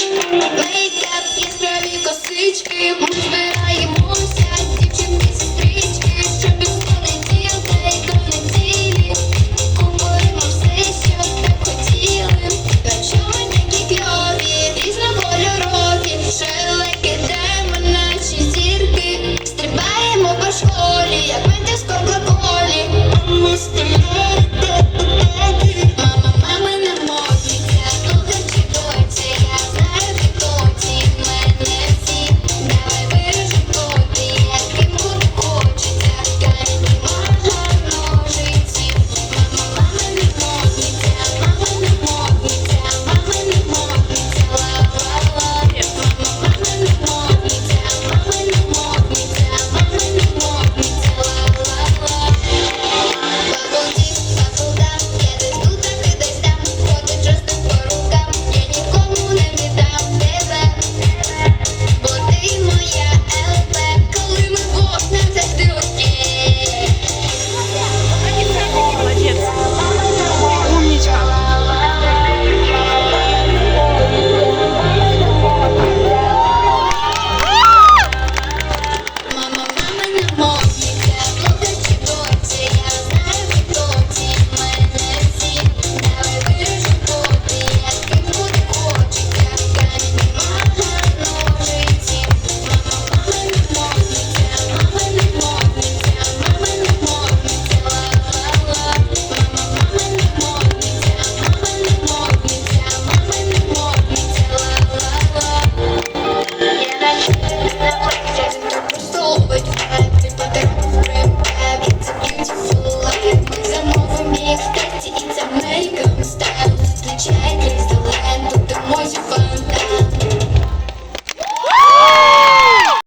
Лися яскраві косички, ми збираємося, дівчинки сестрички, щоб підходить дітей до неділі. Говоримо все, що так хотіли. Та чому такі кльові, різнокольорові, шелеки даємо наші зірки, стрибаємо по школі, як мети з колі.